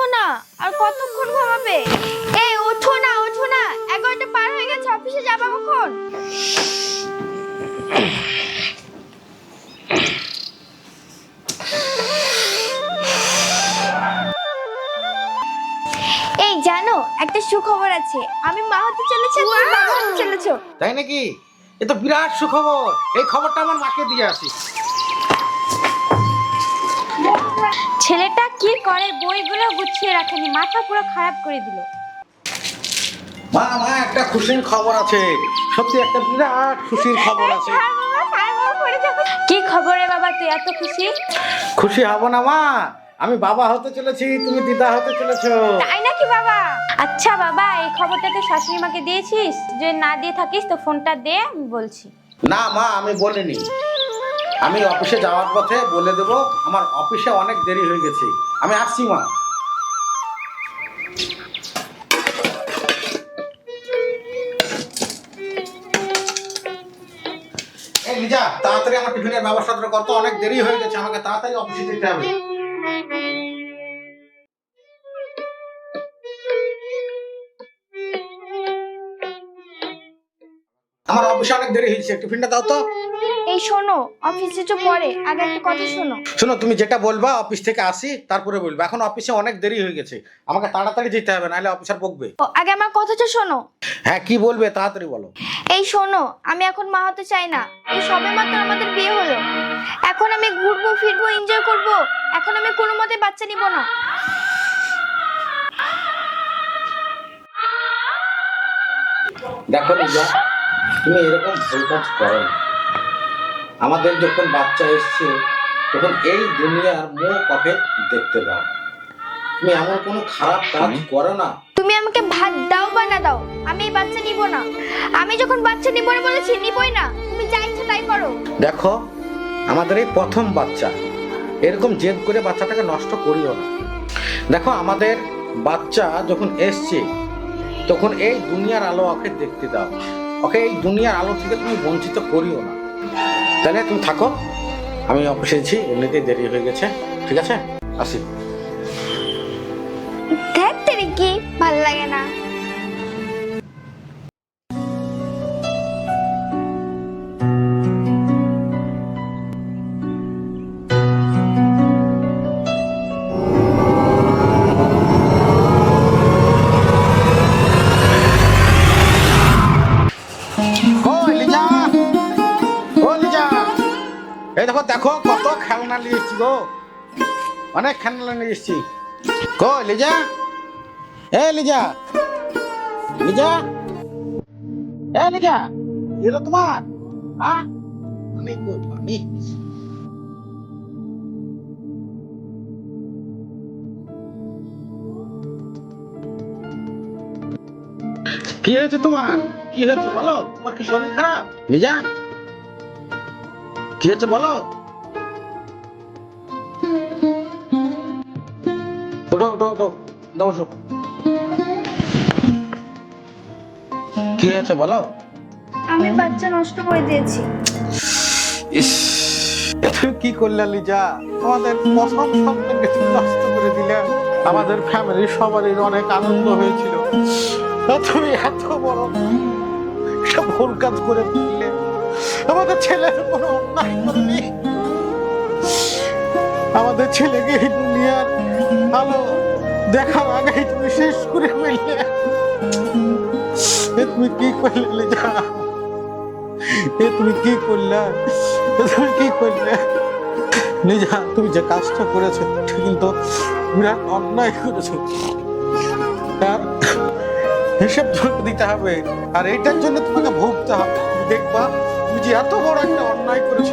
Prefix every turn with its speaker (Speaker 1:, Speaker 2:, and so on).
Speaker 1: ওঠো না আর কতক্ষণ ঘুমাবে? এই ওঠো না ওঠো না। এগারোটা পার হয়ে গেছে অফিসে যাবা কখন? এই জানো একটা সুখবর আছে। আমি মা হতে চলেছি তুমি বাবা হতে চলেছো।
Speaker 2: তাই নাকি? এ তো বিরাট সুখবর। এই খবরটা আমার মাকে দিয়ে আসি
Speaker 3: ছেলেটা কি করে বইগুলো গুছিয়ে রাখেনি মাথা পুরো খারাপ করে দিল।
Speaker 2: মা মা একটা খুশির খবর আছে। সত্যি একটা বিরাট খুশির খবর আছে।
Speaker 3: কি খবরে বাবা তুই এত খুশি?
Speaker 2: খুশি হব না মা। আমি বাবা হতে চলেছি তুমি দিদা হতে চলেছো।
Speaker 3: তাই নাকি বাবা? আচ্ছা বাবা এই খবরটা তো শাশুড়ি মাকে দিয়েছিস। যে না দিয়ে থাকিস তো ফোনটা দে আমি বলছি।
Speaker 2: না মা আমি বলিনি। আমি অফিসে যাওয়ার পথে বলে দেব, আমার অফিসে অনেক দেরি হয়ে গেছে। আমি আসছি, মা। তাড়াতাড়ি আমার টিফিনের ব্যবস্থাটা কর তো অনেক দেরি হয়ে গেছে, আমাকে তাড়াতাড়ি অফিসে যেতে হবে। আমার অফিসে অনেক দেরি হয়েছে, টিফিনটা দাও তো।
Speaker 1: এই শোনো অফিসে তো পরে আগে একটা কথা শোনো।
Speaker 2: শোনো তুমি যেটা বলবা অফিস থেকে আসি তারপরে বলব। এখন অফিসে অনেক দেরি হয়ে গেছে। আমাকে তাড়াতাড়ি যেতে হবে নাহলে অফিসার বকবে।
Speaker 1: ও, আগে আমার কথাটা শোনো।
Speaker 2: হ্যাঁ কি বলবে তাড়াতাড়ি বলো।
Speaker 1: এই শোনো আমি এখন মা হতে চাই না। এই সবে মাত্র আমাদের বিয়ে হলো। এখন আমি ঘুরবো ফিরবো এনজয় করব। এখন আমি কোনো মতে বাচ্চা নিব না।
Speaker 2: দেখো লিজা তুমি এরকম ভুল কাজ করো না। আমাদের যখন বাচ্চা এসছে তখন এই দুনিয়ার মুখ কফে দেখতে দাও। তুমি এমন কোনো খারাপ কাজ করো না।
Speaker 1: তুমি আমাকে ভাত দাও বা না দাও আমি এই বাচ্চা নিব না। আমি যখন বাচ্চা নিব না বলেছি নিবই না। তুমি যা ইচ্ছা তাই করো।
Speaker 2: দেখো আমাদের এই প্রথম বাচ্চা। এরকম জেদ করে বাচ্চাটাকে নষ্ট করিও না। দেখো আমাদের বাচ্চা যখন এসছে তখন এই দুনিয়ার আলো ওকে দেখতে দাও। ওকে এই দুনিয়ার আলো থেকে তুমি বঞ্চিত করিও না। তাহলে তুমি থাকো। আমি অফিসে এসেছি এমনিতেই দেরি হয়ে গেছে। ঠিক আছে? আসি।
Speaker 1: দেখ কি, ভালো লাগে না।
Speaker 2: দেখো কত খেলনা নিয়ে এসছি গো। অনেক খেলনা নিয়ে এসছি। কো, লিজা। এ, লিজা। লিজা। এ, লিজা এলো তোমার? কি হয়েছে তোমার? কি হয়েছে বলো? তোমার কি শরীর খারাপ? লিজা? কি হয়েছে বলো? দাও। কি হয়েছে বলো?
Speaker 1: আমি বাচ্চা নষ্ট করে দিয়েছি।
Speaker 2: ইস তুমি কি করলে লিজা? আমাদের প্রথম সন্তানকে নষ্ট করে দিলে আমাদের ফ্যামিলির সবারই অনেক আনন্দ হয়েছিল। তুমি এত বড় একটা ভুল কাজ করে দিলে। আমাদের ছেলের কোনো অন্যায় করেনি। আমাদের ছেলেকে দুনিয়ার আলো দেখার আগেই তুমি শেষ করে ফেললে। এ তুমি কি করলে, লিজা? এ তুমি কি করলে? তুমি কি করলে? নিজা তুমি যে কাজটা করেছ কিন্তু বিরাট অন্যায় করেছ। তার হিসেব তোমাকে দিতে হবে, আর এইটার জন্য তোমাকে ভুগতে হবে। দেখবা, তুমি যে এত বড় একটা অন্যায় করেছ